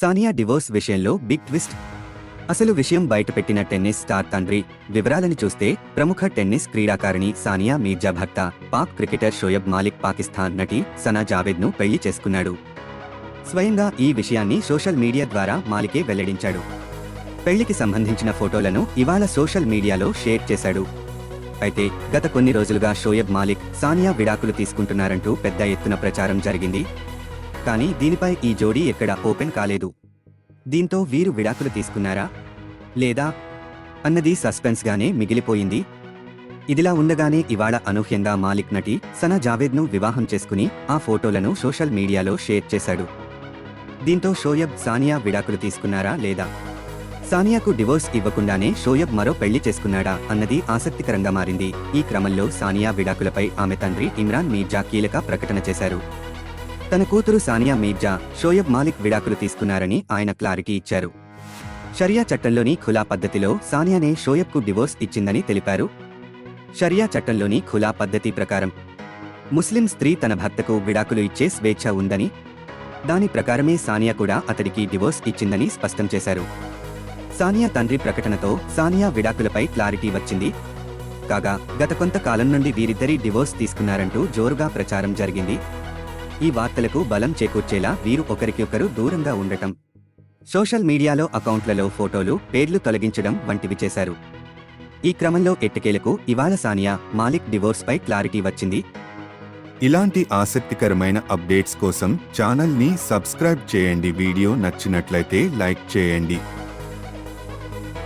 Sania divorce విషయంలో big twist. అసలు విషయం బయటపెట్టిన టెన్నిస్ స్టార్ తండ్రి వివరాలను చూస్తే ప్రముఖ టెన్నిస్ క్రీడాకారిణి సానియా మీర్జా భర్త పాక్ క్రికెటర్ షోయబ్ మాలిక్ పాకిస్తాన్ నటి సనా జావేద్ను పెళ్ళి చేసుకున్నాడు. స్వయంగా ఈ విషయాన్ని సోషల్ మీడియా ద్వారా మాలికే వెల్లడించాడు. పెళ్ళికి సంబంధించిన ఫోటోలను ఇవాళ సోషల్ మీడియాలో షేర్ చేశాడు. అయితే గత కొన్ని రోజులుగా షోయబ్ మాలిక్ సానియా విడాకులు తీసుకుంటున్నారంటూ పెద్ద ఎత్తున ప్రచారం జరిగింది. కానీ దీనిపై ఈ జోడీ ఎక్కడా ఓపెన్ కాలేదు. దీంతో వీరు విడాకులు తీసుకున్నారా? లేదా? అన్నది సస్పెన్స్గానే మిగిలిపోయింది. ఇదిలా ఉండగానే ఇవాళ అనూహ్యంగా మాలిక్ నటి సనా జావేద్ను వివాహం చేసుకుని ఆ ఫోటోలను సోషల్ మీడియాలో షేర్ చేశాడు. దీంతో షోయబ్ సానియా విడాకులు తీసుకున్నారా లేదా? సానియాకు డివోర్స్ ఇవ్వకుండానే షోయబ్ మరో పెళ్ళి చేసుకున్నాడా అన్నది ఆసక్తికరంగా మారింది. ఈ క్రమంలో సానియా విడాకులపై ఆమె తండ్రి ఇమ్రాన్ మీర్జా కీలక ప్రకటన చేశారు. తన కూతురు సానియా మీర్జా షోయబ్ మాలిక్ విడాకులు తీసుకున్నారని ఆయన క్లారిటీ ఇచ్చారు. షరియా చట్టంలోని ఖులా పద్ధతిలో సానియానే షోయబ్కు డివోర్స్ ఇచ్చిందని తెలిపారు. షరియా చట్టంలోని ఖులా పద్ధతి ప్రకారం ముస్లిం స్త్రీ తన భర్తకు విడాకులు ఇచ్చే స్వేచ్ఛ ఉందని దాని ప్రకారమే సానియా కూడా అతడికి డివోర్స్ ఇచ్చిందని స్పష్టం చేశారు. సానియా తండ్రి ప్రకటనతో సానియా విడాకులపై క్లారిటీ వచ్చింది. కాగా గత కొంతకాలం నుండి వీరిద్దరి డివోర్స్ తీసుకున్నారంటూ జోరుగా ప్రచారం జరిగింది. ఈ వార్తలకు బలం చేకూర్చేలా వీరు ఒకరికొకరు దూరంగా ఉండటం. సోషల్ మీడియాలో అకౌంట్లలో ఫోటోలు పేర్లు తొలగించడం వంటివి చేశారు. ఈ క్రమంలో ఎట్టకేలకు ఇవాళ సానియా మాలిక్ డివోర్స్పై క్లారిటీ వచ్చింది. ఇలాంటి ఆసక్తికరమైన అప్డేట్స్ కోసం ఛానల్ని సబ్స్క్రైబ్ చేయండి. వీడియో నచ్చినట్లయితే లైక్ చేయండి.